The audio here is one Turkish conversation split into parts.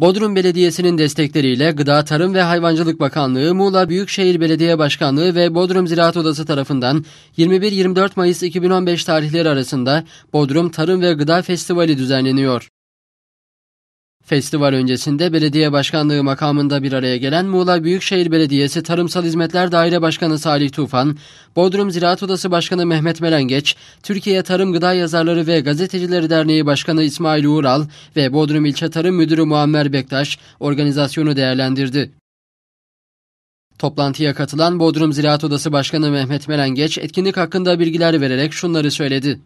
Bodrum Belediyesi'nin destekleriyle Gıda Tarım ve Hayvancılık Bakanlığı, Muğla Büyükşehir Belediye Başkanlığı ve Bodrum Ziraat Odası tarafından 21-24 Mayıs 2015 tarihleri arasında Bodrum Tarım ve Gıda Festivali düzenleniyor. Festival öncesinde belediye başkanlığı makamında bir araya gelen Muğla Büyükşehir Belediyesi Tarımsal Hizmetler Daire Başkanı Salih Tufan, Bodrum Ziraat Odası Başkanı Mehmet Melengeç, Türkiye Tarım Gıda Yazarları ve Gazetecileri Derneği Başkanı İsmail Uğural ve Bodrum İlçe Tarım Müdürü Muammer Bektaş organizasyonu değerlendirdi. Toplantıya katılan Bodrum Ziraat Odası Başkanı Mehmet Melengeç etkinlik hakkında bilgiler vererek şunları söyledi.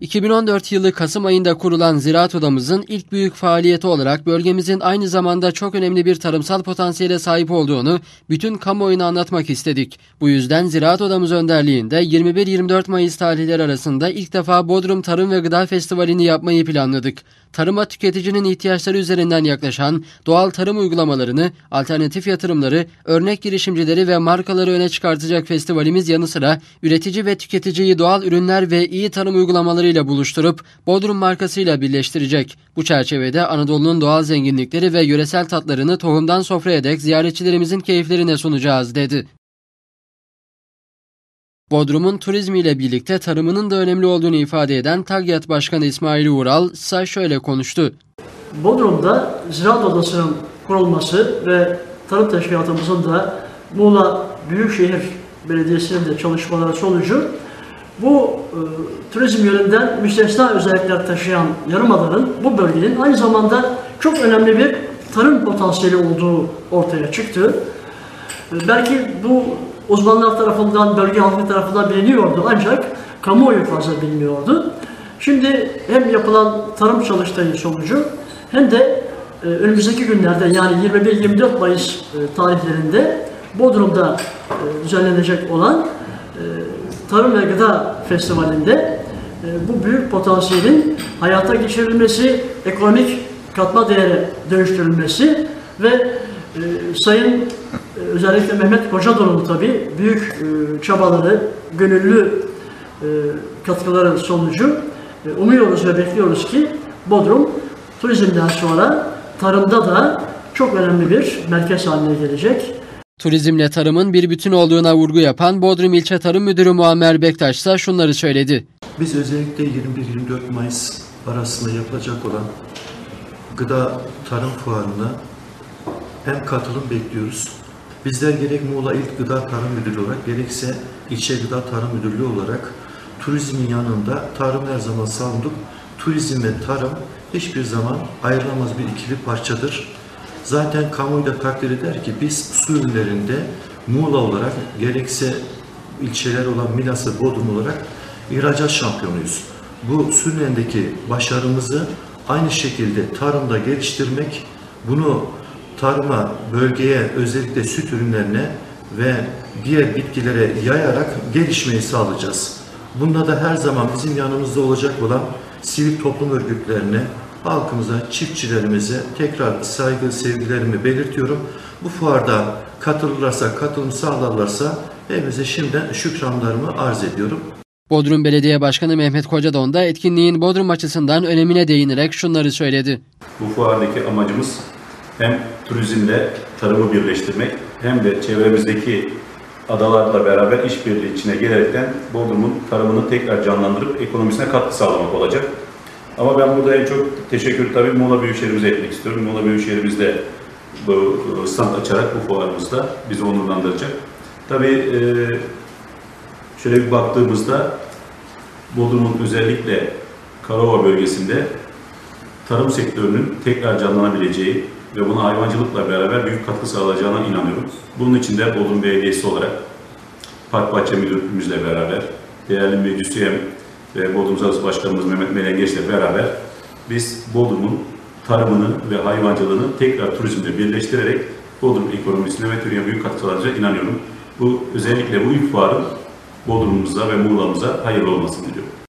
2014 yılı Kasım ayında kurulan Ziraat Odamızın ilk büyük faaliyeti olarak bölgemizin aynı zamanda çok önemli bir tarımsal potansiyele sahip olduğunu bütün kamuoyuna anlatmak istedik. Bu yüzden Ziraat Odamız önderliğinde 21-24 Mayıs tarihleri arasında ilk defa Bodrum Tarım ve Gıda Festivali'ni yapmayı planladık. Tarıma tüketicinin ihtiyaçları üzerinden yaklaşan doğal tarım uygulamalarını, alternatif yatırımları, örnek girişimcileri ve markaları öne çıkartacak festivalimiz yanı sıra üretici ve tüketiciyi doğal ürünler ve iyi tarım uygulamalarıyla buluşturup Bodrum markasıyla birleştirecek. Bu çerçevede Anadolu'nun doğal zenginlikleri ve yöresel tatlarını tohumdan sofraya dek ziyaretçilerimizin keyiflerine sunacağız dedi. Bodrum'un turizmiyle birlikte tarımının da önemli olduğunu ifade eden TAGYAT Başkanı İsmail Uğral ise şöyle konuştu. Bodrum'da Ziraat Odası'nın kurulması ve tarım teşkilatımızın da Muğla Büyükşehir Belediyesi'nin de çalışmaları sonucu bu e, turizm yönünden müstesna özellikler taşıyan yarımadanın bu bölgenin aynı zamanda çok önemli bir tarım potansiyeli olduğu ortaya çıktı. E, belki bu uzmanlar tarafından, bölge halkı tarafından biliniyordu ancak kamuoyu fazla bilmiyordu. Şimdi hem yapılan tarım çalıştayı sonucu hem de e, önümüzdeki günlerde yani 21-24 Mayıs e, tarihlerinde Bodrum'da e, düzenlenecek olan Tarım ve Gıda Festivali'nde e, bu büyük potansiyelin hayata geçirilmesi, ekonomik katma değere dönüştürülmesi ve e, Sayın e, özellikle Mehmet Kocadon'un tabi büyük e, çabaları, gönüllü e, katkıları sonucu e, umuyoruz ve bekliyoruz ki Bodrum turizmden sonra tarımda da çok önemli bir merkez haline gelecek. Turizmle tarımın bir bütün olduğuna vurgu yapan Bodrum İlçe Tarım Müdürü Muammer Bektaş ise şunları söyledi. Biz özellikle 21-24 Mayıs arasında yapılacak olan gıda tarım fuarına hem katılım bekliyoruz. Bizler gerek Muğla İlk Gıda Tarım Müdürlüğü olarak gerekse ilçe Gıda Tarım Müdürlüğü olarak turizmin yanında tarım her zaman savunduk. Turizm ve tarım hiçbir zaman ayrılamaz bir ikili parçadır. Zaten kamuoyu da takdir eder ki biz su ürünlerinde Muğla olarak gerekse ilçeler olan Milas ve Bodrum olarak ihracat şampiyonuyuz. Bu su ürünlerindeki başarımızı aynı şekilde tarımda geliştirmek, bunu tarıma, bölgeye, özellikle süt ürünlerine ve diğer bitkilere yayarak gelişmeyi sağlayacağız. Bunda da her zaman bizim yanımızda olacak olan sivil toplum örgütlerine, halkımıza, çiftçilerimize tekrar saygı, sevgilerimi belirtiyorum. Bu fuarda katılırlarsa, katılım sağlarlarsa hepinize şimdiden şükranlarımı arz ediyorum. Bodrum Belediye Başkanı Mehmet Kocadon da etkinliğin Bodrum açısından önemine değinerek şunları söyledi. Bu fuardaki amacımız hem turizmle tarımı birleştirmek hem de çevremizdeki adalarla beraber işbirliği içine gelerekten Bodrum'un tarımını tekrar canlandırıp ekonomisine katkı sağlamak olacak. Ama ben burada en çok teşekkür tabii Muğla Büyükşehir'imize etmek istiyorum. Muğla Büyükşehir'imiz de bu stand açarak bu fuarımızda bizi onurlandıracak. Tabii şöyle bir baktığımızda Bodrum'un özellikle Karova bölgesinde tarım sektörünün tekrar canlanabileceği ve buna hayvancılıkla beraber büyük katkı sağlayacağına inanıyorum. Bunun için de Bodrum Belediyesi olarak Park Bahçe Müdürlüğümüzle beraber, değerli meclis üyem ve Bodrum Zadası Başkanımız Mehmet Melengeç'le beraber biz Bodrum'un tarımını ve hayvancılığını tekrar turizmle birleştirerek Bodrum ekonomisine ve Türkiye'ye büyük katkı sağlayacağına inanıyorum. Bu özellikle bu ilk fuarın Bodrum'umuza ve Muğla'mıza hayırlı olmasını diliyorum.